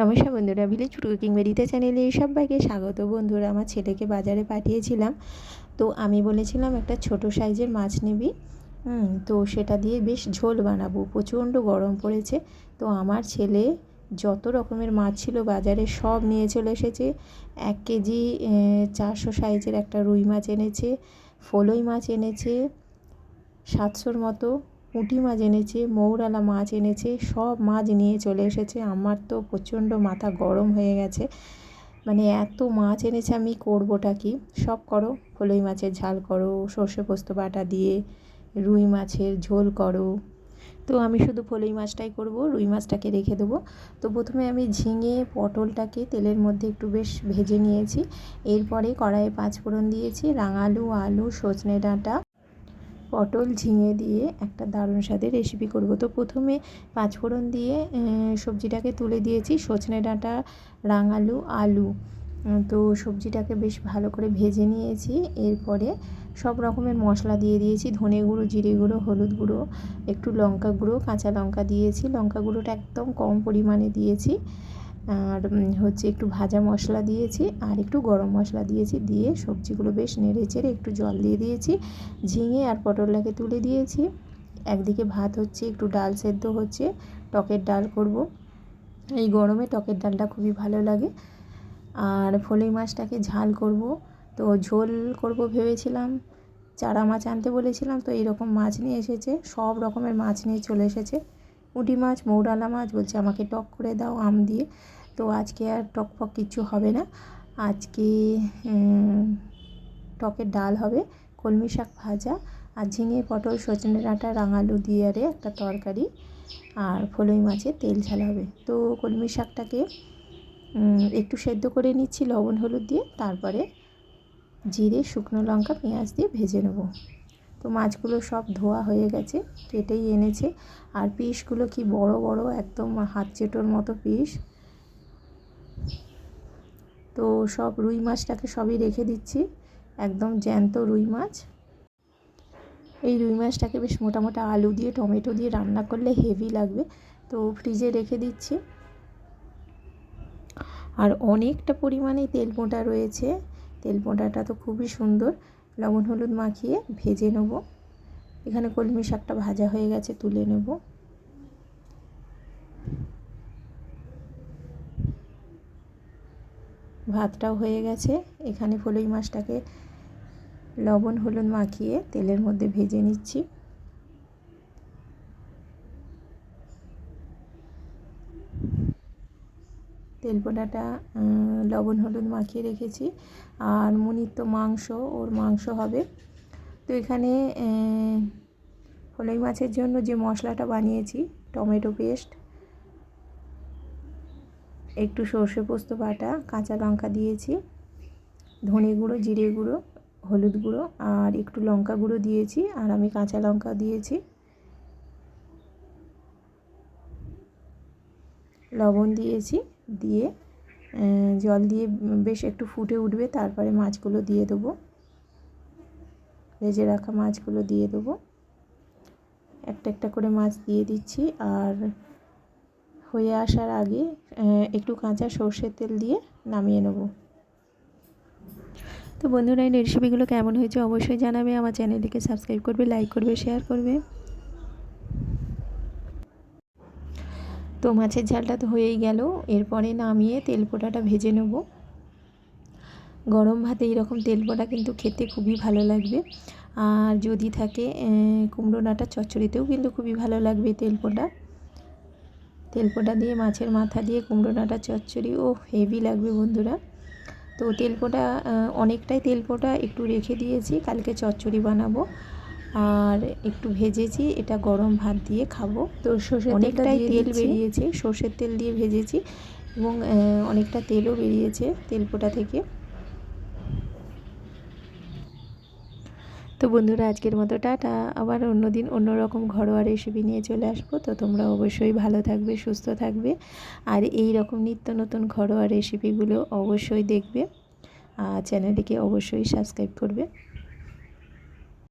নমস্কার বন্ধুরা village food cooking বেরিতে চ্যানেলে সবাইকে স্বাগত। বন্ধুরা, আমার ছেলেকে বাজারে পাঠিয়েছিলাম। তো আমি বলেছিলাম, একটা ছোট সাইজের মাছ নিবি। তো সেটা দিয়ে বেশ ঝোল বানাবো। প্রচণ্ড গরম পড়েছে। তো আমার ছেলে যত রকমের মাছ ছিল বাজারে সব নিয়ে চলে এসেছে। এক কেজি চারশো সাইজের একটা রুই মাছ এনেছে, ফলই মাছ এনেছে, সাতশোর মতো। পুঁটি মাছ এনেছে, মৌরালা মাছ এনেছে, সব মাছ নিয়ে চলে এসেছে। আমার তো প্রচণ্ড মাথা গরম হয়ে গেছে। মানে এত মাছ এনেছে আমি করবোটা কি? সব করো ফলই মাছের ঝাল করো, সর্ষে পোস্ত বাটা দিয়ে, রুই মাছের ঝোল করো। তো আমি শুধু ফলই মাছটাই করব, রুই মাছটাকে রেখে দেবো। তো প্রথমে আমি ঝিঙে, পটলটাকে তেলের মধ্যে একটু বেশ ভেজে নিয়েছি। এরপরে কড়াইয়ে পাঁচফোড়ন দিয়েছি, রাঙালু, আলু, সজনে ডাঁটা পটল ঝিঙে দিয়ে একটা দারুণ স্বাদের রেসিপি করব। তো প্রথমে পাঁচফোড়ন দিয়ে সবজিটাকে তুলে দিয়েছি। সজনে ডাঁটা, রাঙালু, আলু তো সবজিটাকে বেশ ভালো করে ভেজে নিয়েছি। এরপরে সব রকমের মশলা দিয়ে দিয়েছি। ধনে গুঁড়ো, জিরে গুঁড়ো, হলুদ গুঁড়ো, একটু লঙ্কা গুঁড়ো, কাঁচা লঙ্কা দিয়েছি। লঙ্কা গুঁড়োটা একদম কম পরিমাণে দিয়েছি। আর হচ্ছে একটু ভাজা মশলা দিয়েছি আর একটু গরম মশলা দিয়েছি। দিয়ে সবজিগুলো বেশ নেড়ে চেড়ে একটু জল দিয়ে দিয়েছি, ঝিঙে আর পটলটাকে তুলে দিয়েছি। একদিকে ভাত হচ্ছে একটু ডাল সেদ্ধ হচ্ছে, টকের ডাল করব। এই গরমে টকের ডালটা খুবই ভালো লাগে। আর ফলই মাছটাকে ঝাল করব। তো ঝোল করব ভেবেছিলাম, চারা মাছ আনতে বলেছিলাম, তো এইরকম মাছ নিয়ে এসেছে, সব রকমের মাছ নিয়ে চলে এসেছে। পুঁটি মাছ মৌরালা মাছ বলছে আমাকে টক করে দাও আম দিয়ে। তো আজকে আর টক ফক কিছু হবে না। আজকে টকের ডাল হবে, কলমি শাক ভাজা আর ঝিঙে, পটল, সজনে ডাঁটা, রাঙালু দিয়ে আরে একটা তরকারি আর ফলই মাছের তেল ঝাল হবে। তো কলমি শাকটাকে একটু সেদ্ধ করে নিচ্ছি লবণ হলুদ দিয়ে, তারপরে জিরে, শুকনো লঙ্কা, পেঁয়াজ দিয়ে ভেজে নেব। তো মাছগুলো সব ধোয়া হয়ে গেছে কেটেই এনেছে। আর পিসগুলো কি বড় বড়, একদম হাত চেটোর মতো পিস। তো সব রুই মাছটাকে সবই রেখে দিচ্ছি, একদম জ্যান্ত রুই মাছ। এই রুই মাছটাকে বেশ মোটা মোটা আলু দিয়ে, টমেটো দিয়ে রান্না করলে হেভি লাগবে, তো ফ্রিজে রেখে দিচ্ছি। আর অনেকটা পরিমাণে তেল মোটা রয়েছে, তেল মোটাটা তো খুবই সুন্দর। লবণ হলুদ মাখিয়ে ভেজে নেব। এখানে কলমি শাকটা ভাজা হয়ে গেছে, তুলে নেব। ভাতটাও হয়ে গেছে। এখানে ফলই মাছটাকে লবণ, হলুদ মাখিয়ে তেলের মধ্যে ভেজে নিচ্ছি। তেল পোড়াটা লবণ, হলুদ মাখিয়ে রেখেছি। আর মুনির তো মাংস, ওর মাংস হবে। তো এখানে ফলই মাছের জন্য যে মশলাটা বানিয়েছি, টমেটো পেস্ট একটু সর্ষে পোস্ত বাটা, কাঁচা লঙ্কা দিয়েছি, ধনে গুঁড়ো, জিরে গুঁড়ো, হলুদ গুঁড়ো, আর একটু লঙ্কা গুঁড়ো দিয়েছি, আর আমি কাঁচা লঙ্কা দিয়েছি। লবণ দিয়েছি, দিয়ে জল দিয়ে বেশ একটু ফুটে উঠবে, তারপরে মাছগুলো দিয়ে দেবো। ভেজে রাখা মাছগুলো দিয়ে দেবো। একটা একটা করে মাছ দিয়ে দিচ্ছি, আর হয়ে আসার আগে একটু কাঁচা সর্ষের তেল দিয়ে নামিয়ে নেব। তো বন্ধুরা, এই রেসিপিগুলো কেমন হয়েছে অবশ্যই জানাবে। আমার চ্যানেলটিকে সাবস্ক্রাইব করবে, লাইক করবে, শেয়ার করবে। তো মাছের ঝালটা তো হয়েই গেল। এরপরে নামিয়ে তেল পোড়াটা ভেজে নেব। গরম ভাতে এইরকম তেল পোড়া কিন্তু খেতে খুবই ভালো লাগবে। আর যদি থাকে কুমড়ো ডাঁটা চচ্চড়িতেও কিন্তু খুবই ভালো লাগবে তেল পোড়া তেলপোটা দিয়ে মাছের মাথা দিয়ে কুমড়ো ডাঁটা চচ্চড়ি। ও হেভি লাগবে বন্ধুরা। তো তেলপোটা অনেকটাই তেলপোটা একটু রেখে দিয়েছি। কালকে চচ্চড়ি বানাবো। আর একটু ভেজেছি এটা গরম ভাত দিয়ে খাব। তো সর্ষের অনেকটাই তেল বেরিয়েছে সর্ষের তেল দিয়ে ভেজেছি। এবং অনেকটা তেলও বেরিয়েছে তেলপোটা থেকে। তো বন্ধুরা, আজকের মতো টাটা। আবার অন্য দিন অন্যরকম ঘরোয়া রেসিপি নিয়ে চলে আসব। তো তোমরা অবশ্যই ভালো থাকবে, সুস্থ থাকবে। আর এই রকম নিত্য নতুন ঘরোয়া রেসিপিগুলো অবশ্যই দেখবে। আর চ্যানেলটিকে অবশ্যই সাবস্ক্রাইব করবে।